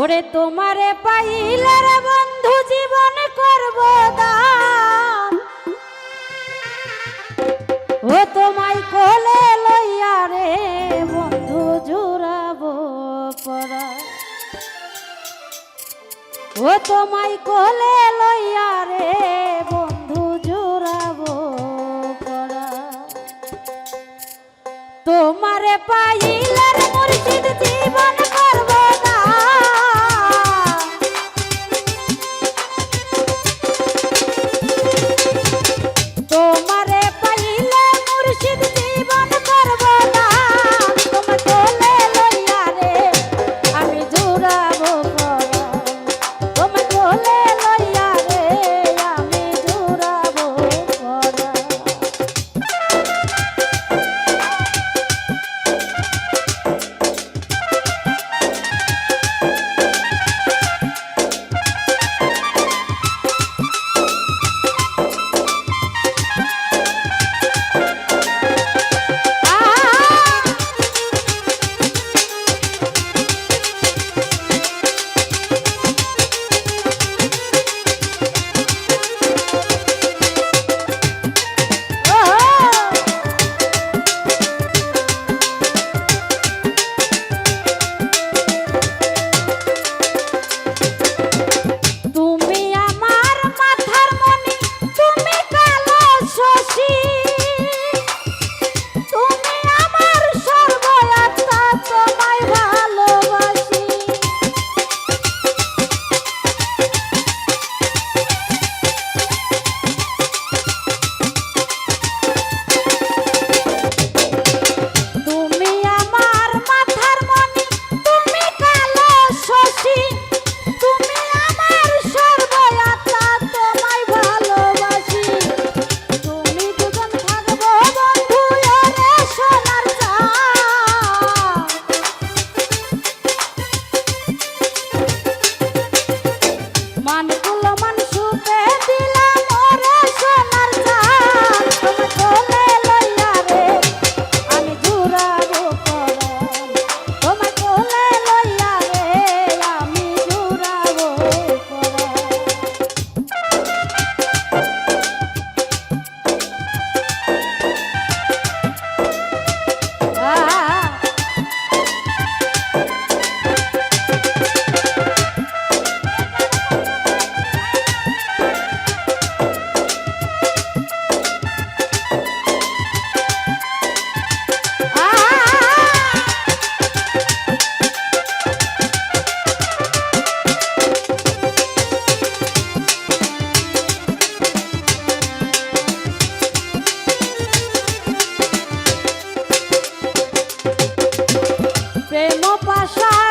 ওরে তোমারে পাইলে রে বন্ধু, জীবন করব দান। ও তোমায় কোলে লইয়া রে বন্ধু, জুড়াবো পরা। ও তোমায় কোলে লইয়া রে বন্ধু, জুড়াবো পরা। তোমারে পাইলে প্রেম পাশা